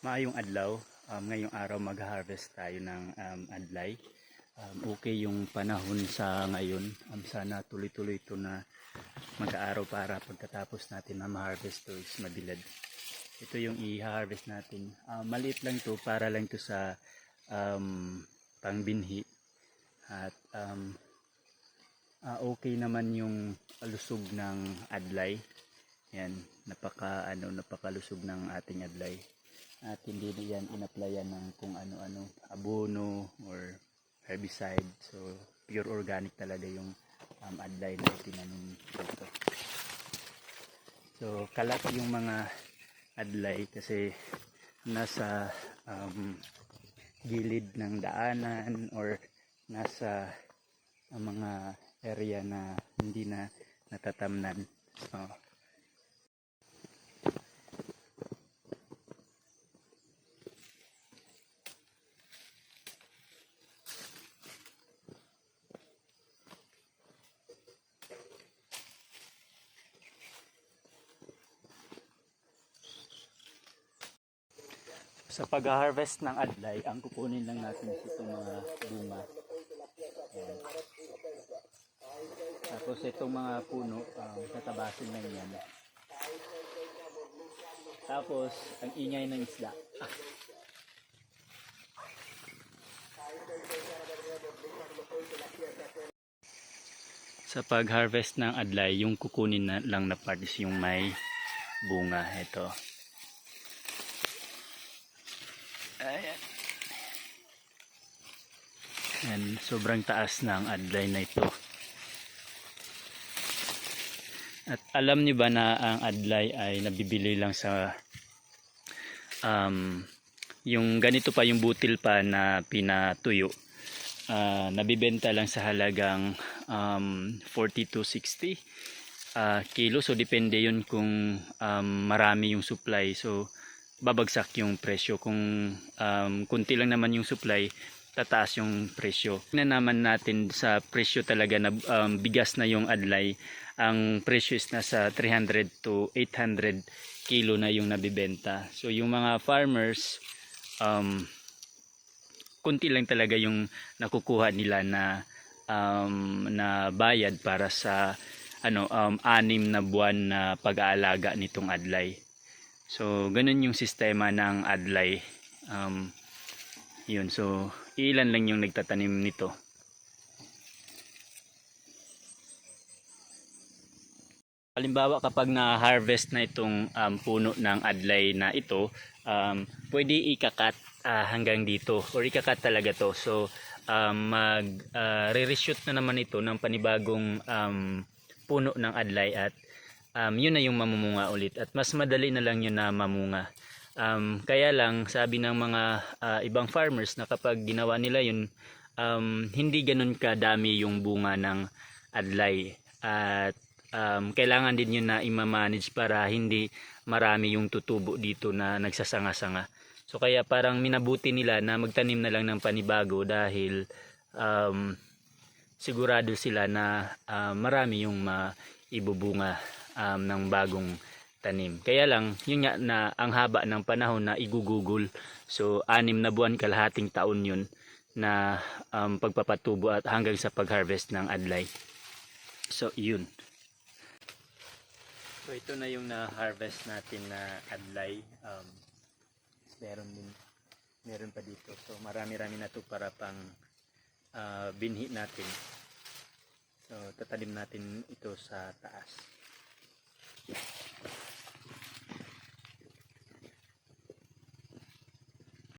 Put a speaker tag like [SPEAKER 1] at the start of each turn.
[SPEAKER 1] Maayong adlaw. Um, ngayong araw mag-harvest tayo ng um, adlay. Um, okay yung panahon sa ngayon. Um, sana tuloy-tuloy ito na mag-aaraw para pagkatapos natin na ma-harvest to is mabilad. Ito yung i-harvest natin. Um, maliit lang to para lang to sa um, pangbinhi. At um, ah, okay naman yung lusog ng adlay. Yan, napaka ano, napakalusog ng ating adlay. At hindi na yan inaplayan ng kung ano-ano, abono or herbicide. So, pure organic talaga yung um, adlay na itinanim dito. So, kalat yung mga adlay kasi nasa um, gilid ng daanan or nasa ang mga area na hindi na natatamnan. So, sa pag-harvest ng adlay, ang kukunin lang natin itong mga bunga. Ayan. Tapos itong mga puno, um, tatabasin lang yan. Tapos, ang ingay ng isda. Sa pag-harvest ng adlay, yung kukunin na lang na part is yung may bunga. Ito. Ayan. Yan, sobrang taas ng adlay na ito. At alam niyo ba na ang adlay ay nabibili lang sa um, yung ganito pa yung butil pa na pinatuyo. ah, nabibenta lang sa halagang um, 40 to 60 ah, kilo. So depende yun kung um, marami yung supply. So babagsak yung presyo. Kung um, kunti lang naman yung supply, tataas yung presyo. Tingnan naman natin sa presyo talaga na um, bigas na yung adlay. Ang presyo is nasa 300 to 800 kilo na yung nabibenta. So yung mga farmers, um, kunti lang talaga yung nakukuha nila na um, na bayad para sa ano um, anim na buwan na pag-aalaga nitong adlay. So, ganun yung sistema ng adlay. Um, yun, so, ilan lang yung nagtatanim nito. Halimbawa, kapag na-harvest na itong um, puno ng adlay na ito, um, pwede ikakat ah, hanggang dito or ikakat talaga to. So, um, mag ah, re-reshoot na naman ito ng panibagong um, puno ng adlay at um, yun na yung mamumunga ulit. At mas madali na lang yun na mamunga. Um, kaya lang sabi ng mga ah, ibang farmers na kapag ginawa nila yun um, hindi ganun kadami yung bunga ng adlay at um, kailangan din yun na ima-manage para hindi marami yung tutubo dito na nagsasanga-sanga. So kaya parang minabuti nila na magtanim na lang ng panibago dahil um, sigurado sila na ah, marami yung maibubunga um, ng bagong tanim. Kaya lang, yun nga na ang haba ng panahon na igugugol. So, anim na buwan kalahating taon yun na um, pagpapatubo at hanggang sa pag-harvest ng adlay. So, yun. So, ito na yung na-harvest natin na adlay. Um, meron din meron pa dito. So, marami-rami na to para pang ah, binhi natin. So, tatalim natin ito sa taas. フッ。